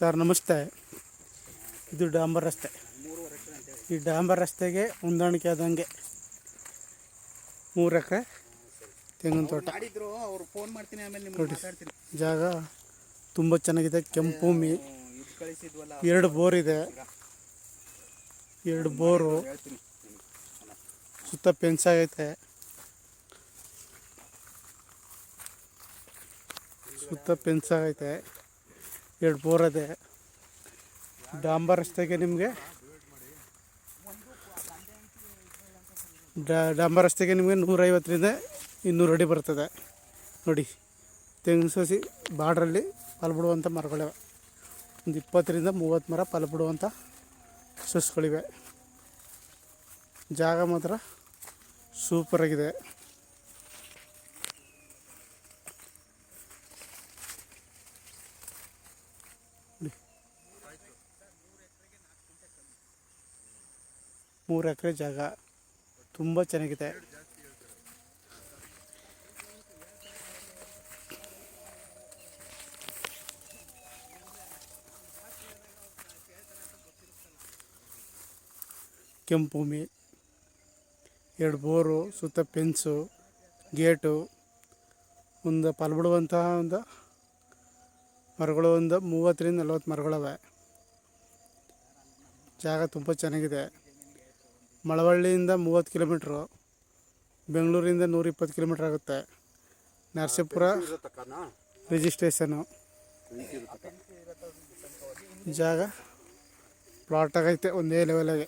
Sir, ನಮಸ್ತೆ. ಇದು ಡಾಂಬರ್ ರಸ್ತೆ. ಈ ಡಾಂಬರ್ ರಸ್ತೆಗೆ ಹೊಂದಾಣಿಕೆ ಆದಂಗೆ ಮೂರು ಎಕರೆ ತೆಂಗಿನ ತೋಟ. ನೋಡಿ, ಜಾಗ ತುಂಬ ಚೆನ್ನಾಗಿದೆ. ಕೆಂಪು ಭೂಮಿ ಎರಡು ಬೋರ್ ಇದೆ. ಎರಡು ಬೋರು. ಸುತ್ತ ಪೆನ್ಸಾಗೈತೆ ಸುತ್ತ ಪೆನ್ಸಾಗೈತೆ ಎರಡು ಬೋರ್ ಇದೆ ಡಾಂಬರ್ ರಸ್ತೆಗೆ ನಿಮಗೆ? ಡಾಂಬರ್ ರಸ್ತೆಗೆ ನಿಮಗೆ ನೂರೈವತ್ತರಿಂದ ಇನ್ನೂರು ಅಡಿ ಬರ್ತದೆ. ನೋಡಿ, ತೆಂಗಿನ ಸಸಿ ಬಾರ್ಡ್ರಲ್ಲಿ ಪಲ್ಬಿಡುವಂಥ ಬಿಡುವಂಥ ಮರಗಳಿವೆ. ಒಂದು ಇಪ್ಪತ್ತರಿಂದ ಮೂವತ್ತು ಮರ ಪಲ್ಬಿಡುವಂಥ ಬಿಡುವಂಥ ಸಸ್ಗಳಿವೆ. ಜಾಗ ಮಾತ್ರ ಸೂಪರಾಗಿದೆ ಮೂರು ಎಕರೆ ಜಾಗ. ತುಂಬ ಚೆನ್ನಾಗಿದೆ. ಕೆಂಪು ಭೂಮಿ ಎರಡು ಬೋರು, ಸುತ್ತ ಪೆನ್ಸು ಗೇಟು, ಒಂದು ಪಾಲ್ಬಿಡುವಂತಹ ಬಿಡುವಂತಹ ಒಂದು ಮರಗಳು, ಒಂದು ಮೂವತ್ತರಿಂದ ನಲ್ವತ್ತು ಮರಗಳವೆ. ಜಾಗ ತುಂಬ ಚೆನ್ನಾಗಿದೆ. ಮಳವಳ್ಳಿಯಿಂದ ಮೂವತ್ತು ಕಿಲೋಮೀಟ್ರು, ಬೆಂಗಳೂರಿಂದ ನೂರಿಪ್ಪತ್ತು ಕಿಲೋಮೀಟ್ರ್ ಆಗುತ್ತೆ. ನರಸೀಪುರ ರಿಜಿಸ್ಟ್ರೇಷನು. ಜಾಗ ಪ್ಲಾಟ್ ಆಗೈತೆ ಒಂದೇ ಲೆವೆಲಾಗೆ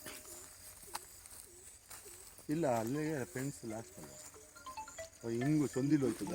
ಇಲ್ಲ, ಅಲ್ಲಿಗೆ ಪೆನ್ಸ್ ಲಾಸ್ಟ್ ಹಿಂಗು ಚೊಂದಿಲ್ಲ ಹೋಯ್ತದ?